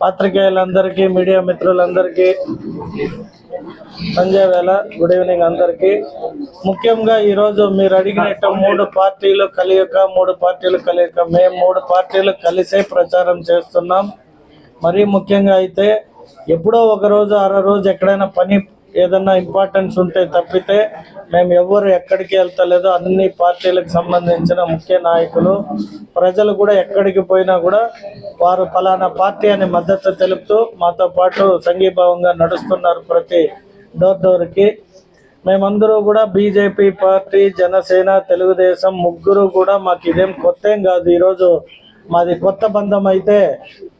పాత్రికేయులందరికీ media మిత్రులందరికీ సంజయ్ వేళ good evening అందరికీ. ముఖ్యంగా ఈరోజు మీరు అడిగినట్టు మూడు పార్టీలు కలియక మూడు పార్టీలు కలియక మేము మూడు పార్టీలు కలిసే ప్రచారం చేస్తున్నాం. మరీ ముఖ్యంగా అయితే ఎప్పుడో ఒక రోజు అర రోజు ఎక్కడైనా పని ఏదన్నా ఇంపార్టెన్స్ ఉంటే తప్పితే మేము ఎవరు ఎక్కడికి వెళ్తలేదో అన్ని పార్టీలకు సంబంధించిన ముఖ్య నాయకులు ప్రజలు కూడా ఎక్కడికి పోయినా కూడా వారు ఫలానా పార్టీ అని మద్దతు తెలుపుతూ మాతో పాటు సంఘీభావంగా నడుస్తున్నారు ప్రతి డోర్ డోర్కి. మేమందరూ కూడా బీజేపీ పార్టీ జనసేన తెలుగుదేశం ముగ్గురు కూడా మాకు ఇదేం కొత్త కాదు. ఈరోజు మాది కొత్త బంధం అయితే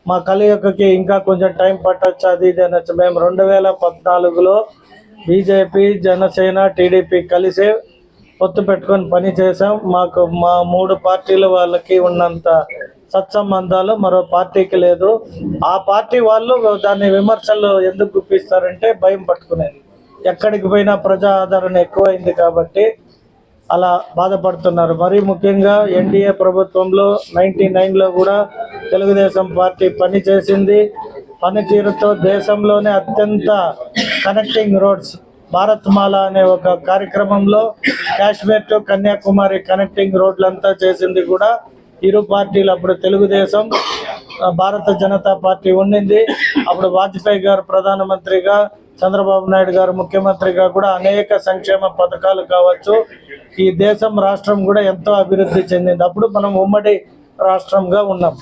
మా కలయికకి ఇంకా కొంచెం టైం పట్టచ్చు అది ఇది అనొచ్చు. మేము రెండు వేల పద్నాలుగులో బీజేపీ జనసేన టీడీపీ కలిసి పొత్తు పెట్టుకొని పని చేసాం మాకు మా మూడు పార్టీల వాళ్ళకి ఉన్నంత సత్సంబంధాలు మరో పార్టీకి లేదు. ఆ పార్టీ వాళ్ళు దాన్ని విమర్శలు ఎందుకు గుప్పిస్తారంటే భయం పట్టుకునేది. ఎక్కడికి పోయినా ప్రజా ఆదరణ ఎక్కువైంది కాబట్టి అలా బాధపడుతున్నారు. మరీ ముఖ్యంగా ఎన్డీఏ ప్రభుత్వంలో నైన్టీ నైన్లో కూడా తెలుగుదేశం పార్టీ పని చేసింది. పనితీరుతో దేశంలోనే అత్యంత కనెక్టింగ్ రోడ్స్ భారత్మాల అనే ఒక కార్యక్రమంలో కాశ్మీర్ టు కన్యాకుమారి కనెక్టింగ్ రోడ్లంతా చేసింది కూడా ఇరు పార్టీలు. అప్పుడు తెలుగుదేశం భారత జనతా పార్టీ ఉండింది అప్పుడు వాజ్పేయి గారు ప్రధానమంత్రిగా చంద్రబాబు నాయుడు గారు ముఖ్యమంత్రిగా కూడా అనేక సంక్షేమ పథకాలు కావచ్చు. ఈ దేశం రాష్ట్రం కూడా ఎంతో అభివృద్ధి చెందింది. అప్పుడు మనం ఉమ్మడి రాష్ట్రంగా ఉన్నాం.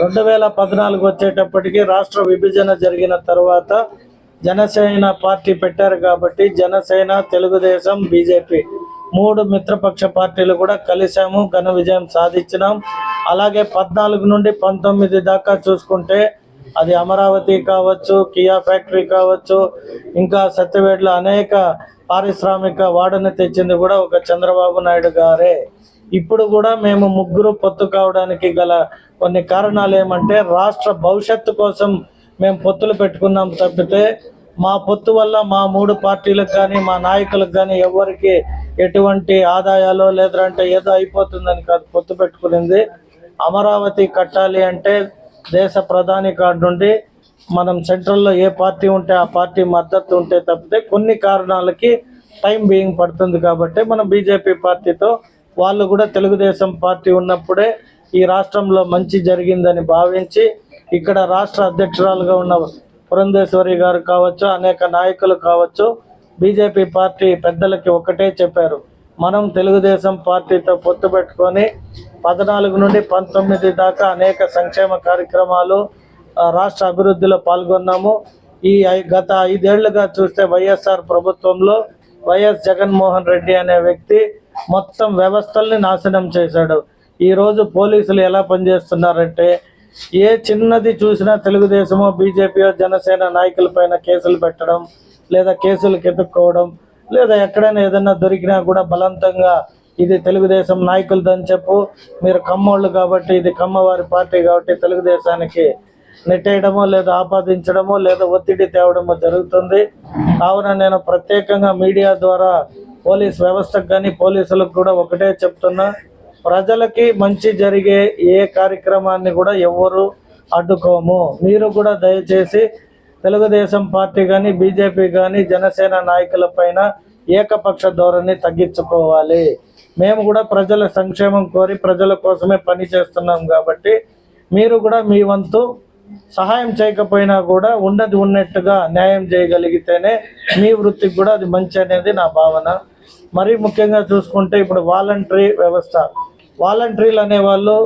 రెండు వేల పద్నాలుగు వచ్చేటప్పటికి రాష్ట్ర విభజన జరిగిన తర్వాత జనసేన పార్టీ పెట్టారు కాబట్టి జనసేన తెలుగుదేశం బీజేపీ మూడు మిత్రపక్ష పార్టీలు కూడా కలిసాము ఘన విజయం సాధించినాం. అలాగే పద్నాలుగు నుండి పంతొమ్మిది దాకా చూసుకుంటే అది అమరావతి కావచ్చు కియా ఫ్యాక్టరీ కావచ్చు ఇంకా సత్యవేడ్లో అనేక పారిశ్రామిక వాడని తెచ్చింది కూడా ఒక చంద్రబాబు నాయుడు గారే. ఇప్పుడు కూడా మేము ముగ్గురు పొత్తు కావడానికి గల కొన్ని కారణాలు ఏమంటే రాష్ట్ర భవిష్యత్తు కోసం మేము పొత్తులు పెట్టుకున్నాం తప్పితే మా పొత్తు వల్ల మా మూడు పార్టీలకు కానీ మా నాయకులకు కానీ ఎవరికి ఎటువంటి ఆదాయాలు లేదంటే ఏదో అయిపోతుందని కాదు పొత్తు పెట్టుకునింది. అమరావతి కట్టాలి అంటే దేశ ప్రధాని కాడ నుండి మనం సెంట్రల్లో ఏ పార్టీ ఉంటే ఆ పార్టీ మద్దతు ఉంటే తప్పితే కొన్ని కారణాలకి టైం బీయింగ్ పడుతుంది కాబట్టి మనం బీజేపీ పార్టీతో వాళ్ళు కూడా తెలుగుదేశం పార్టీ ఉన్నప్పుడే ఈ రాష్ట్రంలో మంచి జరిగిందని భావించి ఇక్కడ రాష్ట్ర అధ్యక్షురాలుగా ఉన్న పురంధేశ్వరి గారు కావచ్చు అనేక నాయకులు కావచ్చు బీజేపీ పార్టీ పెద్దలకి ఒకటే చెప్పారు. మనం తెలుగుదేశం పార్టీతో పొత్తు పెట్టుకొని పద్నాలుగు నుండి పంతొమ్మిది దాకా అనేక సంక్షేమ కార్యక్రమాలు రాష్ట్ర అభివృద్ధిలో పాల్గొన్నాము. ఈ ఐ- గత ఐదేళ్ళుగా చూస్తే వైఎస్ఆర్ ప్రభుత్వంలో వైఎస్ జగన్మోహన్ రెడ్డి అనే వ్యక్తి మొత్తం వ్యవస్థల్ని నాశనం చేశాడు. ఈరోజు పోలీసులు ఎలా పనిచేస్తున్నారంటే ఏ చిన్నది చూసినా తెలుగుదేశమో బీజేపీయో జనసేన నాయకులపైన కేసులు పెట్టడం లేదా కేసులు కెతుక్కోవడం లేదా ఎక్కడైనా ఏదైనా దొరికినా కూడా బలవంతంగా ఇది తెలుగుదేశం నాయకులదని చెప్పు. మీరు కమ్మోళ్ళు కాబట్టి ఇది కమ్మవారి పార్టీ కాబట్టి తెలుగుదేశానికి నెట్టేయడమో లేదా ఆపాదించడమో లేదా ఒత్తిడి తేవడమో జరుగుతుంది. కావున నేను ప్రత్యేకంగా మీడియా ద్వారా పోలీస్ వ్యవస్థకు కానీ పోలీసులకు కూడా ఒకటే చెప్తున్నా. ప్రజలకి మంచి జరిగే ఏ కార్యక్రమాన్ని కూడా ఎవ్వరు అడ్డుకోము. మీరు కూడా దయచేసి తెలుగుదేశం పార్టీ కానీ బీజేపీ కానీ జనసేన నాయకుల పైన ఏకపక్ష ధోరణి తగ్గించుకోవాలి. మేము కూడా ప్రజల సంక్షేమం కోరి ప్రజల కోసమే పని చేస్తున్నాం కాబట్టి మీరు కూడా మీ వంతు సహాయం చేయకపోయినా కూడా ఉన్నది ఉన్నట్టుగా న్యాయం చేయగలిగితేనే మీ వృత్తికి కూడా అది మంచి అనేది నా భావన. మరీ ముఖ్యంగా చూసుకుంటే ఇప్పుడు వాలంటరీ వ్యవస్థ. వాలంటరీలు అనేవాళ్ళు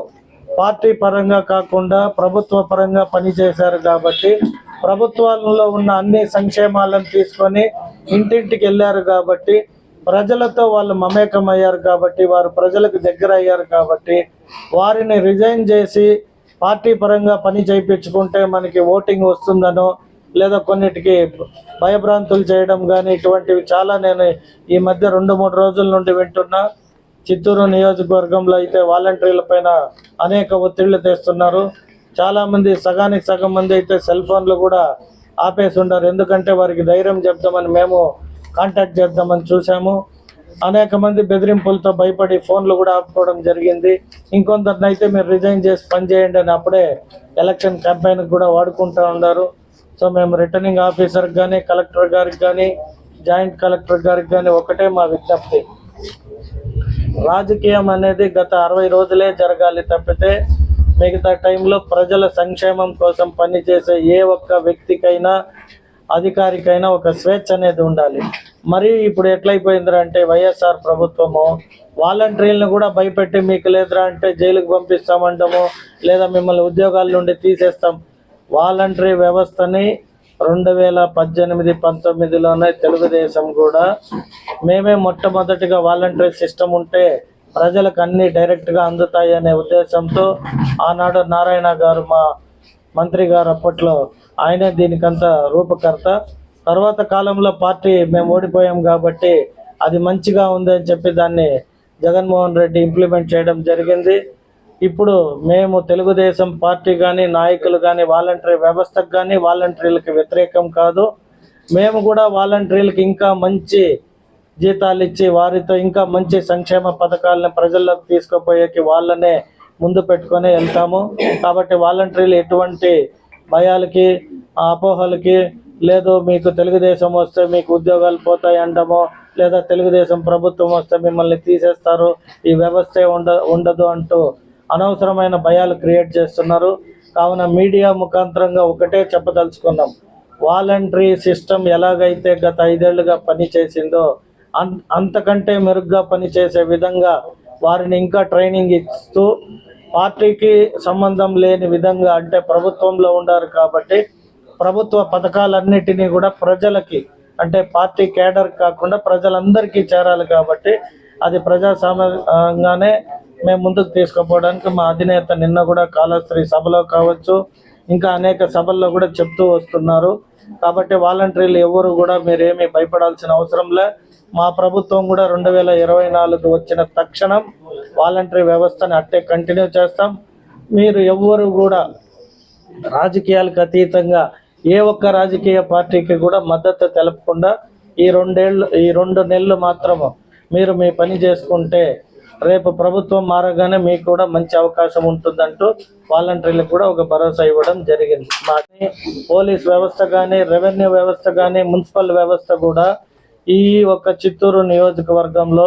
పార్టీ పరంగా కాకుండా ప్రభుత్వ పరంగా పనిచేశారు కాబట్టి ప్రభుత్వాలలో ఉన్న అన్ని సంక్షేమాలను తీసుకొని ఇంటింటికి వెళ్ళారు కాబట్టి ప్రజలతో వాళ్ళు మమేకం అయ్యారు కాబట్టి వారు ప్రజలకు దగ్గర అయ్యారు కాబట్టి వారిని రిజైన్ చేసి పార్టీ పరంగా పని చేయించుకుంటే మనకి ఓటింగ్ వస్తుందనో లేదా కొన్నిటికి భయభ్రాంతులు చేయడం కానీ ఇటువంటివి చాలా నేను ఈ మధ్య రెండు మూడు రోజుల నుండి వింటున్నా. చిత్తూరు నియోజకవర్గంలో అయితే వాలంటీర్ల పైన అనేక ఒత్తిళ్ళు తెస్తున్నారు. చాలామంది సగానికి సగం మంది అయితే సెల్ ఫోన్లు కూడా ఆపేసి ఉండరు ఎందుకంటే వారికి ధైర్యం చెప్దామని మేము కాంటాక్ట్ చేద్దామని చూసాము అనేక మంది బెదిరింపులతో భయపడి ఫోన్లు కూడా ఆపుకోవడం జరిగింది. ఇంకొందరిని అయితే మీరు రిజైన్ చేసి పనిచేయండి అని అప్పుడే ఎలక్షన్ క్యాంపెయిన్ కూడా వాడుకుంటూ ఉన్నారు. సో మేము రిటర్నింగ్ ఆఫీసర్ కానీ కలెక్టర్ గారికి కానీ జాయింట్ కలెక్టర్ గారికి కానీ ఒకటే మా విజ్ఞప్తి. రాజకీయం అనేది గత అరవై రోజులే జరగాలి తప్పితే మిగతా టైంలో ప్రజల సంక్షేమం కోసం పనిచేసే ఏ ఒక్క వ్యక్తికైనా అధికారికైనా ఒక స్వేచ్ఛ అనేది ఉండాలి. మరి ఇప్పుడు ఎట్లయిపోయిందిరా అంటే వైఎస్ఆర్ ప్రభుత్వము వాలంటీర్లను కూడా భయపెట్టి మీకు లేదురా అంటే జైలుకు పంపిస్తామంటాము లేదా మిమ్మల్ని ఉద్యోగాల నుండి తీసేస్తాం. వాలంటరీ వ్యవస్థని రెండు వేల పద్దెనిమిది పంతొమ్మిదిలోనే తెలుగుదేశం కూడా మేమే మొట్టమొదటిగా వాలంటరీ సిస్టమ్ ఉంటే ప్రజలకు అన్ని డైరెక్ట్గా అందుతాయి అనే ఉద్దేశంతో ఆనాడు నారాయణ గారు మా మంత్రి గారు అప్పట్లో ఆయనే దీనికంతా రూపకర్త. తర్వాత కాలంలో పార్టీ మేము ఓడిపోయాం కాబట్టి అది మంచిగా ఉంది అని చెప్పి దాన్ని జగన్మోహన్ రెడ్డి ఇంప్లిమెంట్ చేయడం జరిగింది. ఇప్పుడు మేము తెలుగుదేశం పార్టీ కానీ నాయకులు కానీ వాలంటరీ వ్యవస్థకు కానీ వాలంటీర్లకు వ్యతిరేకం కాదు. మేము కూడా వాలంటీర్లకు ఇంకా మంచి జీతాలు ఇచ్చి వారితో ఇంకా మంచి సంక్షేమ పథకాలను ప్రజల్లోకి తీసుకుపోయేకి వాళ్ళనే ముందు పెట్టుకొని వెళ్తాము. కాబట్టి వాలంటీర్లు ఎటువంటి భయాలకి అపోహలకి లేదు మీకు తెలుగుదేశం వస్తే మీకు ఉద్యోగాలు పోతాయి అంటామో లేదా తెలుగుదేశం ప్రభుత్వం వస్తే మిమ్మల్ని తీసేస్తారు ఈ వ్యవస్థే ఉండ ఉండదు అంటూ అనవసరమైన భయాలు క్రియేట్ చేస్తున్నారు. కావున మీడియా ముఖాంతరంగా ఒకటే చెప్పదలుచుకున్నాం. వాలంటరీ సిస్టమ్ ఎలాగైతే గత ఐదేళ్ళుగా పనిచేసిందో అంతకంటే మెరుగ్గా పనిచేసే విధంగా వారిని ఇంకా ట్రైనింగ్ ఇస్తూ పార్టీకి సంబంధం లేని విధంగా అంటే ప్రభుత్వంలో ఉండారు కాబట్టి ప్రభుత్వ పథకాలన్నిటినీ కూడా ప్రజలకి అంటే పార్టీ కేడర్ కాకుండా ప్రజలందరికీ చేరాలి కాబట్టి అది ప్రజాస్వామ్యంగానే మేము ముందుకు తీసుకుపోవడానికి మా అధినేత నిన్న కూడా కాళహస్త్రి సభలో కావచ్చు ఇంకా అనేక సభల్లో కూడా చెప్తూ వస్తున్నారు. కాబట్టి వాలంటీర్లు ఎవరు కూడా మీరేమీ భయపడాల్సిన అవసరం లే. మా ప్రభుత్వం కూడా రెండు వేల ఇరవై నాలుగు వచ్చిన తక్షణం వాలంటరీ వ్యవస్థని అట్టే కంటిన్యూ చేస్తాం. మీరు ఎవ్వరు కూడా రాజకీయాలకు అతీతంగా ఏ ఒక్క రాజకీయ పార్టీకి కూడా మద్దతు తెలపకుండా ఈ రెండేళ్ళు ఈ రెండు నెలలు మాత్రము మీరు మీ పని చేసుకుంటే రేపు ప్రభుత్వం మారగానే మీకు కూడా మంచి అవకాశం ఉంటుందంటూ వాలంటీర్లకు కూడా ఒక భరోసా ఇవ్వడం జరిగింది. మాది పోలీస్ వ్యవస్థ కానీ రెవెన్యూ వ్యవస్థ కానీ మున్సిపల్ వ్యవస్థ కూడా ఈ ఒక చిత్తూరు నియోజకవర్గంలో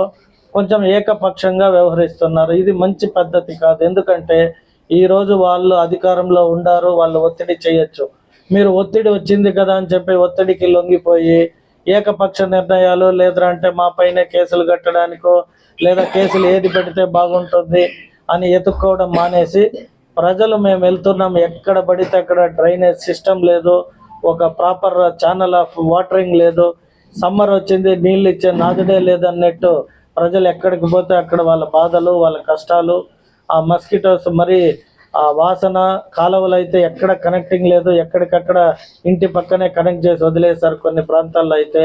కొంచెం ఏకపక్షంగా వ్యవహరిస్తున్నారు. ఇది మంచి పద్ధతి కాదు. ఎందుకంటే ఈరోజు వాళ్ళు అధికారంలో ఉండారు వాళ్ళు ఒత్తిడి చేయొచ్చు. మీరు ఒత్తిడి వచ్చింది కదా అని చెప్పి ఒత్తిడికి లొంగిపోయి ఏకపక్ష నిర్ణయాలు లేదా అంటే మా పైన కేసులు కట్టడానికో లేదా కేసులు ఏది పెడితే బాగుంటుంది అని ఎత్తుక్కోవడం మానేసి ప్రజలు మేము వెళ్తున్నాం. ఎక్కడ పడితే అక్కడ డ్రైనేజ్ సిస్టమ్ లేదు ఒక ప్రాపర్ ఛానల్ ఆఫ్ వాటరింగ్ లేదు. సమ్మర్ వచ్చింది నీళ్ళు ఇచ్చే నాదుడే లేదన్నట్టు ప్రజలు ఎక్కడికి పోతే అక్కడ వాళ్ళ బాధలు వాళ్ళ కష్టాలు ఆ మస్కిటోస్ మరి ఆ వాసన కాలువలు అయితే ఎక్కడ కనెక్టింగ్ లేదు ఎక్కడికక్కడ ఇంటి పక్కనే కనెక్ట్ చేసి వదిలేశారు కొన్ని ప్రాంతాల్లో అయితే.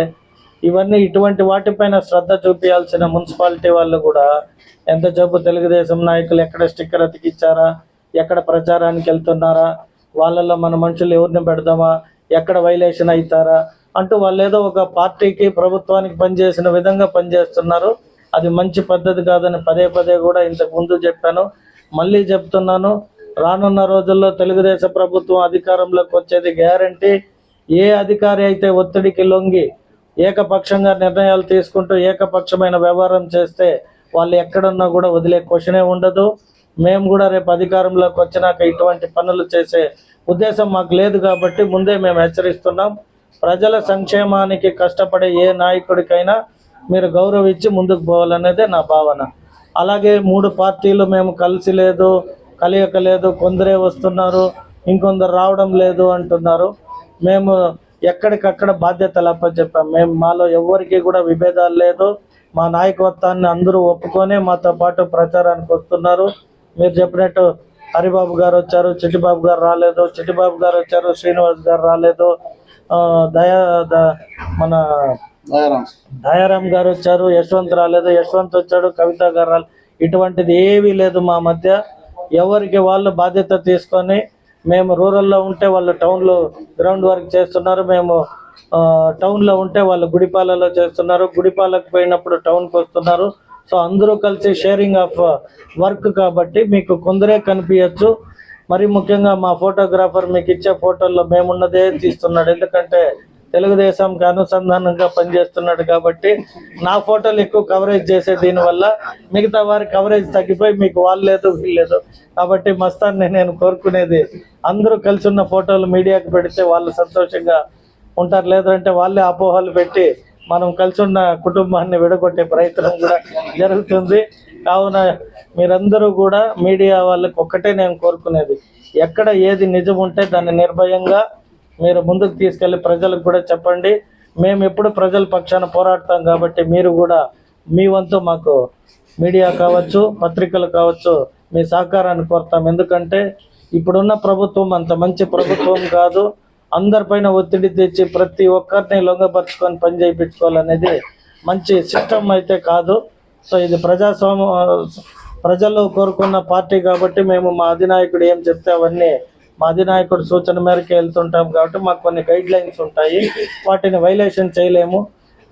ఇవన్నీ ఇటువంటి వాటిపైన శ్రద్ధ చూపించాల్సిన మున్సిపాలిటీ వాళ్ళు కూడా ఎంత జబ్బు తెలుగుదేశం నాయకులు ఎక్కడ స్టిక్కర్ అతికిచ్చారా ఎక్కడ ప్రచారానికి వెళ్తున్నారా వాళ్ళల్లో మన మనుషులు ఎవరిని పెడదామా ఎక్కడ వైలేషన్ అవుతారా అంటూ వాళ్ళు ఏదో ఒక పార్టీకి ప్రభుత్వానికి పనిచేసిన విధంగా పనిచేస్తున్నారు అది మంచి పద్ధతి కాదని పదే పదే కూడా ఇంతకు ముందు చెప్పాను. మళ్ళీ చెప్తున్నాను రానున్న రోజుల్లో తెలుగుదేశం ప్రభుత్వం అధికారంలోకి వచ్చేది గ్యారంటీ. ఏ అధికారి అయితే ఒత్తిడికి లొంగి ఏకపక్షంగా నిర్ణయాలు తీసుకుంటూ ఏకపక్షమైన వ్యవహారం చేస్తే వాళ్ళు ఎక్కడున్నా కూడా వదిలే క్వశ్చనే ఉండదు. మేము కూడా రేపు అధికారంలోకి వచ్చినాక ఇటువంటి పనులు చేసే ఉద్దేశం మాకు లేదు కాబట్టి ముందే మేము హెచ్చరిస్తున్నాం. ప్రజల సంక్షేమానికి కష్టపడే ఏ నాయకుడికైనా మీరు గౌరవించి ముందుకు పోవాలనేదే నా భావన. అలాగే మూడు పార్టీలు మేము కలిసి లేదు కలియక లేదు కొందరే వస్తున్నారు ఇంకొందరు రావడం లేదు అంటున్నారు. మేము ఎక్కడికక్కడ బాధ్యతలు అప్పచెప్పాం. మేము మాలో ఎవరికి కూడా విభేదాలు లేదు. మా నాయకత్వాన్ని అందరూ ఒప్పుకొని మాతో పాటు ప్రచారానికి వస్తున్నారు. మీరు చెప్పినట్టు హరిబాబు గారు వచ్చారు చిట్టిబాబు గారు రాలేదు చిట్టిబాబు గారు వచ్చారు శ్రీనివాస్ గారు రాలేదు. దయా ద- మన దయారాం గారు వచ్చారు యశ్వంత్ రాలేదు యశ్వంత్ వచ్చాడు కవిత గారు రాలేదు ఇటువంటిది ఏమీ లేదు మా మధ్య. ఎవరికి వాళ్ళు బాధ్యత తీసుకొని మేము రూరల్లో ఉంటే వాళ్ళు టౌన్లో గ్రౌండ్ వర్క్ చేస్తున్నారు మేము టౌన్లో ఉంటే వాళ్ళు గుడిపాలలో చేస్తున్నారు గుడిపాలకు పోయినప్పుడు టౌన్కి వస్తున్నారు. సో అందరూ కలిసి షేరింగ్ ఆఫ్ వర్క్ కాబట్టి మీకు కొందరే కనిపించచ్చు. మరి ముఖ్యంగా మా ఫోటోగ్రాఫర్ మీకు ఇచ్చే ఫోటోల్లో మేమున్నదే తీస్తున్నాడు. ఎందుకంటే తెలుగుదేశంకి అనుసంధానంగా పనిచేస్తున్నాడు కాబట్టి నా ఫోటోలు ఎక్కువ కవరేజ్ చేసే దీనివల్ల మిగతా వారి కవరేజ్ తగ్గిపోయి మీకు వాళ్ళు లేదు వీళ్ళు లేదు. కాబట్టి మస్తాన్ని నేను కోరుకునేది అందరూ కలిసి ఉన్న ఫోటోలు మీడియాకి పెడితే వాళ్ళు సంతోషంగా ఉంటారు. లేదంటే వాళ్ళే అపోహలు పెట్టి మనం కలిసి ఉన్న కుటుంబాన్ని విడగొట్టే ప్రయత్నం కూడా జరుగుతుంది. కావున మీరందరూ కూడా మీడియా వాళ్ళకి ఒక్కటే నేను కోరుకునేది. ఎక్కడ ఏది నిజం ఉంటే దాన్ని నిర్భయంగా మీరు ముందుకు తీసుకెళ్ళి ప్రజలకు కూడా చెప్పండి. మేము ఎప్పుడు ప్రజల పక్షాన పోరాడతాం కాబట్టి మీరు కూడా మీ వంతు మాకు మీడియా కావచ్చు పత్రికలు కావచ్చు మీ సహకారాన్ని కోరుతాం. ఎందుకంటే ఇప్పుడున్న ప్రభుత్వం అంత మంచి ప్రభుత్వం కాదు. అందరిపైన ఒత్తిడి తెచ్చి ప్రతి ఒక్కరిని లొంగపరుచుకొని పని చేయించుకోవాలనేది మంచి సిస్టమ్ అయితే కాదు. సో ఇది ప్రజాస్వామ్య ప్రజలు కోరుకున్న పార్టీ కాబట్టి మేము మా అధినాయకుడు ఏం చెప్తే అవన్నీ మా అధినాయకుడు సూచన మేరకు వెళ్తుంటాం కాబట్టి మాకు కొన్ని గైడ్ లైన్స్ ఉంటాయి. వాటిని వైలేషన్ చేయలేము.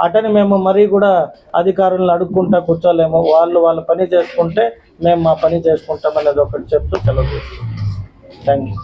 అటని మేము మరీ కూడా అధికారులను అడుక్కుంటా కూర్చోలేము. వాళ్ళు వాళ్ళ పని చేసుకుంటే మేము మా పని చేసుకుంటాం అనేది ఒకటి చెప్తూ సెలవు థ్యాంక్ యూ